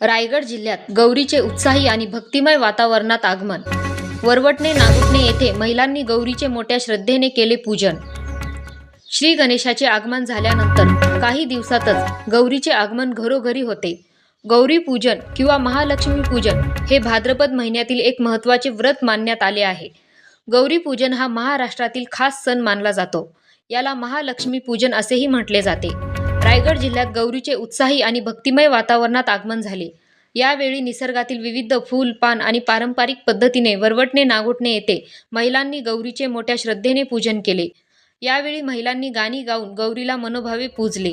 रायगड जिल्ह्यात गौरीचे उत्साही आणि भक्तिमय वातावरणात आगमन. वरवटणे नागुटणे येथे महिलांनी गौरीचे मोठ्या श्रद्धेने केले पूजन. श्री गणेशाचे आगमन झाल्यानंतर काही दिवसातच गौरीचे आगमन घरोघरी होते. गौरी पूजन किंवा महालक्ष्मी पूजन हे भाद्रपद महिन्यातील एक महत्त्वाचे व्रत मानण्यात आले आहे. गौरी पूजन हा महाराष्ट्रातील खास सण मानला जातो. याला महालक्ष्मी पूजन असेही म्हटले जाते. रायगड जिल्ह्यात गौरीचे उत्साही आणि भक्तिमय वातावरणात आगमन झाले. यावेळी निसर्गातील विविध फूल पान आणि पारंपरिक पद्धतीने वरवटणे नागोटणे येथे महिलांनी गौरीचे मोठ्या श्रद्धेने पूजन केले. यावेळी महिलांनी गाणी गाऊन गौरीला मनोभावे पूजले.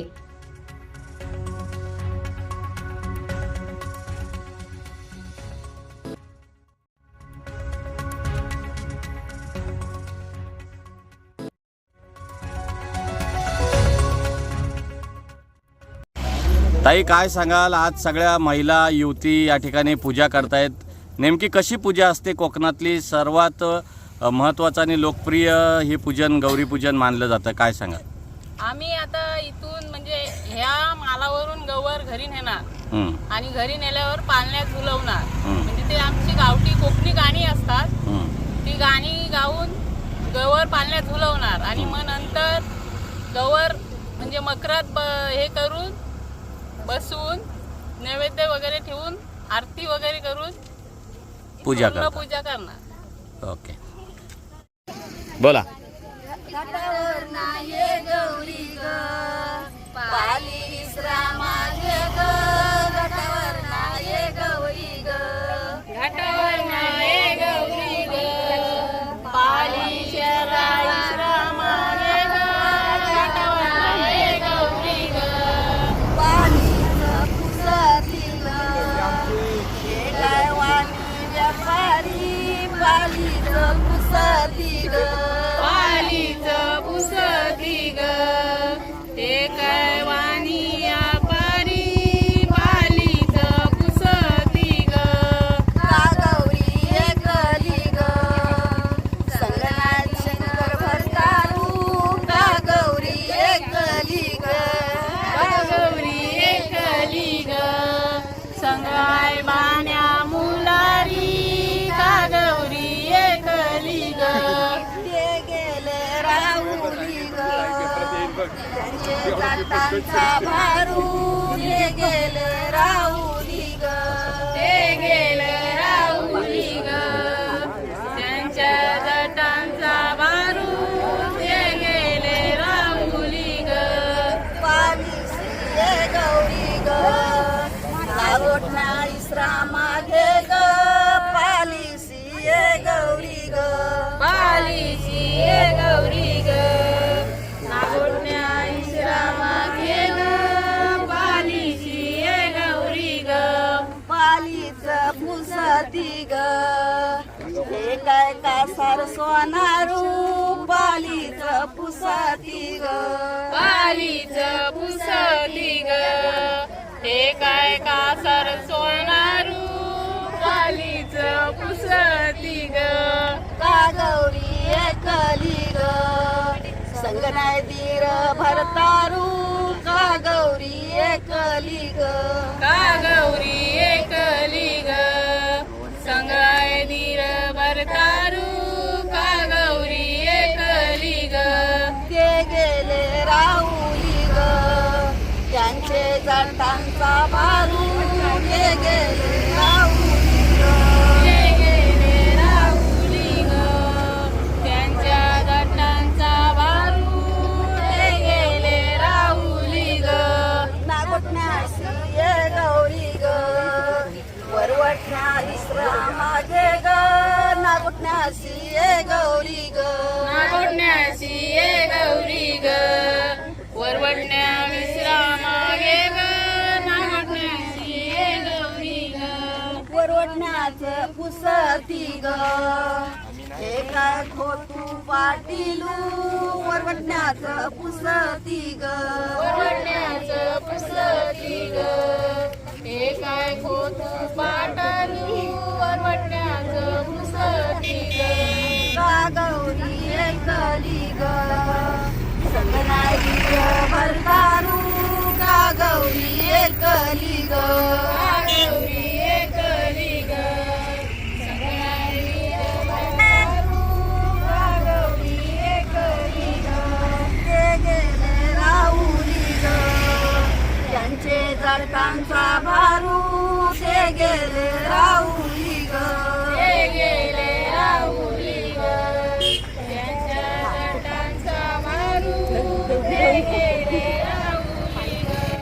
ताई काय सांगाल? आज सगळ्या महिला युवती या ठिकाणी पूजा करतायत. नेमकी कशी पूजा असते कोकणातली? सर्वात महत्त्वाचं आणि लोकप्रिय हे पूजन गौरी पूजन मानलं जातं. काय सांगाल? आम्ही आता इथून म्हणजे ह्या मालावरून गवर घरी नेणार. आणि घरी नेल्यावर पालण्यात झुलवणार हं. म्हणजे ते आमची गावठी कोकणी गाणी असतात. ती गाणी गाऊन गवर पालण्यात झुलवणार आणि मग नंतर गवर म्हणजे मकरात हे करून बसून नैवेद्य वगैरे ठेवून आरती वगैरे करून पूजा पूर्ण पूजा करणार. ओके. बोला. घाटावर ते पालीच पुसती ग. पालीच पुसती ग. हे काय सोनारू? पालीच पुसती ग. का गौरी एकली ग. संगनाय दीर भरतारू. का गौरी एकली ग. का गौरी राहुली ग. नागोटण्याशी ये गौरी ग. ये गौरी ग. नागोडण्याची गौरी पुसती ग. हे काय खोटू पाटीलू वरवटण्याचं पुसती ग. वरवटण्याचं पुसती ग. हे काय खोत पाटालू वरवटण्याचं पुसती ग. गौरी एकली ग. संगनाई ग का गौरी एकली ग. Federal.